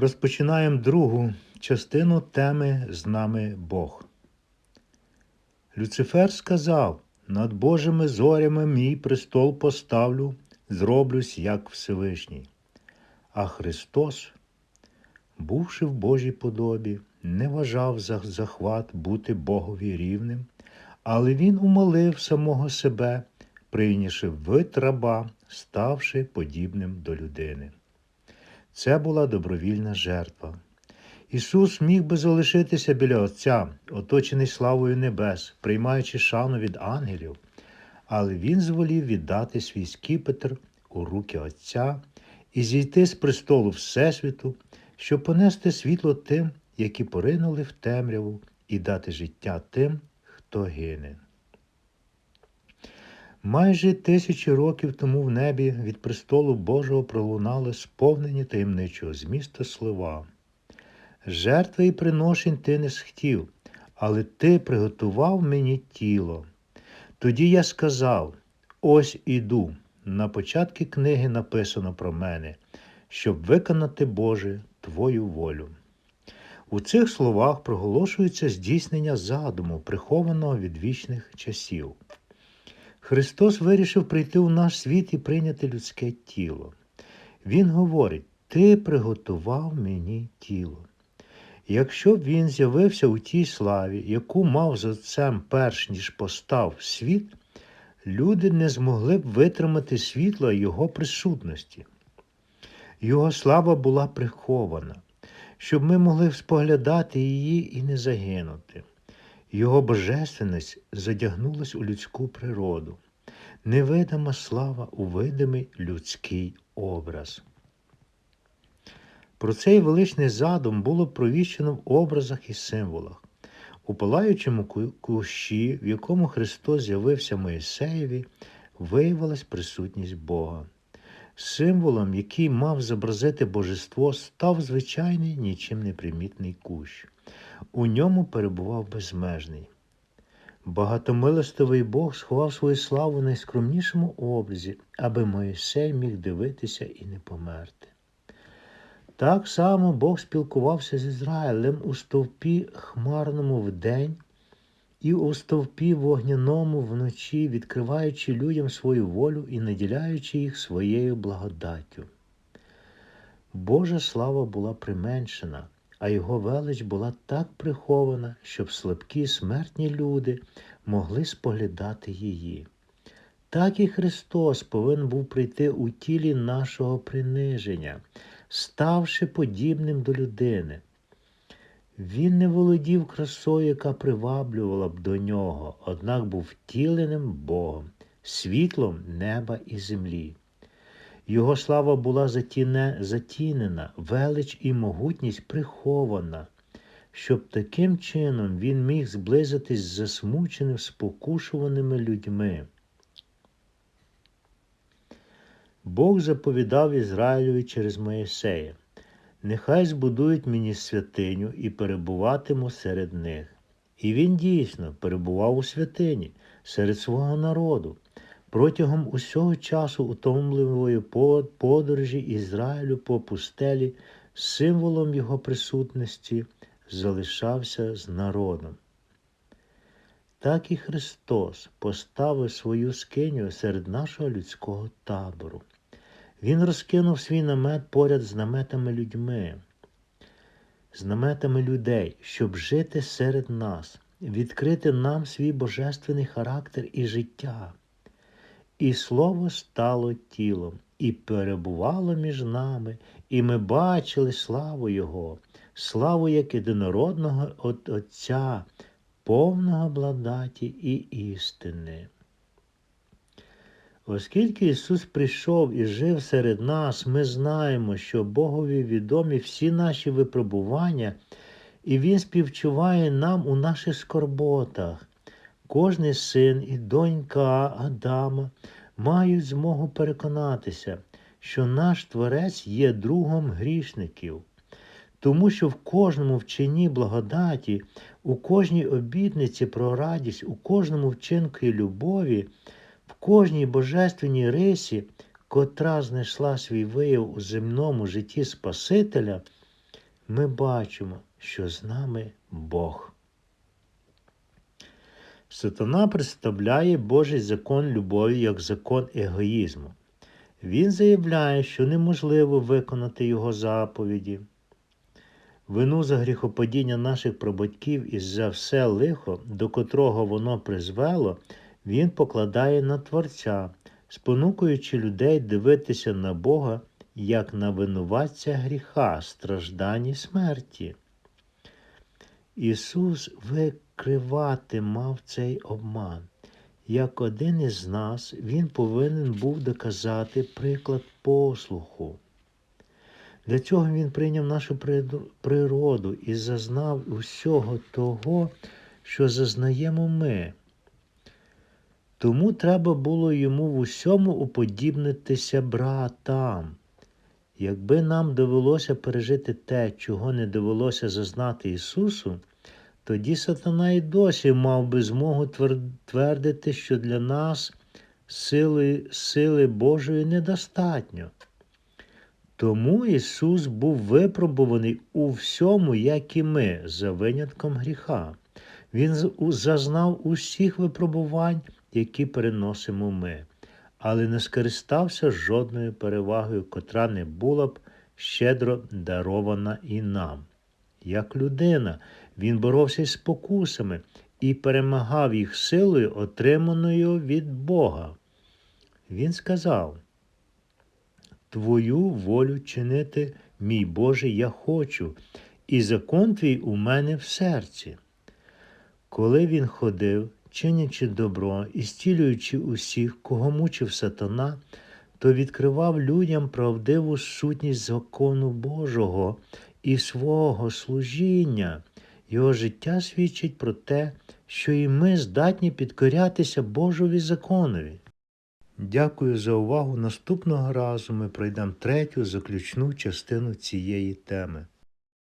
Розпочинаємо другу частину теми з нами Бог. Люцифер сказав: над Божими зорями мій престол поставлю, зроблюсь як Всевишній. А Христос, бувши в Божій подобі, не вважав за захват бути Богові рівним, але Він умолив самого себе, прийнявши вид раба, ставши подібним до людини. Це була добровільна жертва. Ісус міг би залишитися біля Отця, оточений славою небес, приймаючи шану від ангелів, але Він зволів віддати свій скіпетр у руки Отця і зійти з престолу Всесвіту, щоб понести світло тим, які поринули в темряву, і дати життя тим, хто гине. Майже тисячі років тому в небі від престолу Божого пролунали сповнені таємничого змісту слова. Жертви і приношень ти не схтів, але ти приготував мені тіло. Тоді я сказав: ось іду. На початку книги написано про мене, щоб виконати Боже Твою волю. У цих словах проголошується здійснення задуму, прихованого від вічних часів. Христос вирішив прийти у наш світ і прийняти людське тіло. Він говорить: Ти приготував мені тіло. Якщо б він з'явився у тій славі, яку мав з отцем перш ніж постав світ, люди не змогли б витримати світла його присутності. Його слава була прихована, щоб ми могли споглядати її і не загинути. Його божественність задягнулась у людську природу, невидима слава у видимий людський образ. Про цей величний задум було провіщено в образах і символах. У палаючому кущі, в якому Христос з'явився Моїсеєві, виявилась присутність Бога. Символом, який мав зобразити божество, став звичайний нічим не примітний кущ. У ньому перебував безмежний. Багатомилостивий Бог сховав свою славу в найскромнішому образі, аби Моїсей міг дивитися і не померти. Так само Бог спілкувався з Ізраїлем у стовпі хмарному вдень і у стовпі вогняному вночі, відкриваючи людям свою волю і наділяючи їх своєю благодаттю. Божа слава була применшена, а його велич була так прихована, щоб слабкі смертні люди могли споглядати її. Так і Христос повинен був прийти у тілі нашого приниження, ставши подібним до людини. Він не володів красою, яка приваблювала б до нього, однак був втіленим Богом, світлом неба і землі. Його слава була затіне, затінена, велич і могутність прихована, щоб таким чином він міг зблизитись з засмученими, спокушуваними людьми. Бог заповідав Ізраїлеві через Моїсея. Нехай збудують мені святиню і перебуватиму серед них. І він дійсно перебував у святині серед свого народу. Протягом усього часу утомливої подорожі Ізраїлю по пустелі символом його присутності залишався з народом. Так і Христос поставив свою скиню серед нашого людського табору. Він розкинув свій намет поряд з наметами людьми, з наметами людей, щоб жити серед нас, відкрити нам свій божественний характер і життя. І слово стало тілом, і перебувало між нами, і ми бачили славу Його, славу як єдинородного от Отця, повного благодаті і істини. Оскільки Ісус прийшов і жив серед нас, ми знаємо, що Богові відомі всі наші випробування, і Він співчуває нам у наших скорботах. Кожний син і донька Адама мають змогу переконатися, що наш Творець є другом грішників, тому що в кожному вченні благодаті, у кожній обітниці про радість, у кожному вчинку любові в кожній божественній рисі, котра знайшла свій вияв у земному житті Спасителя, ми бачимо, що з нами Бог. Сатана представляє Божий закон любові як закон егоїзму. Він заявляє, що неможливо виконати його заповіді. Вину за гріхопадіння наших прабатьків і за все лихо, до котрого воно призвело, він покладає на Творця, спонукуючи людей дивитися на Бога як на винуватця гріха, страждань і смерті. Ісус викривати мав цей обман. Як один із нас, Він повинен був доказати приклад послуху. Для цього він прийняв нашу природу і зазнав усього того, що зазнаємо ми. Тому треба було йому в усьому уподібнитися братам. Якби нам довелося пережити те, чого не довелося зазнати Ісусу, тоді сатана і досі мав би змогу твердити, що для нас сили, сили Божої недостатньо. Тому Ісус був випробуваний у всьому, як і ми, за винятком гріха. Він зазнав усіх випробувань, які переносимо ми, але не скористався жодною перевагою, котра не була б щедро дарована і нам. Як людина, він боровся із спокусами і перемагав їх силою, отриманою від Бога. Він сказав: Твою волю чинити, мій Боже, я хочу, і закон твій у мене в серці. Коли він ходив, чинячи добро і стілюючи усіх, кого мучив сатана, то відкривав людям правдиву сутність закону Божого і свого служіння. Його життя свідчить про те, що і ми здатні підкорятися Божові законові. Дякую за увагу. Наступного разу ми пройдемо третю заключну частину цієї теми.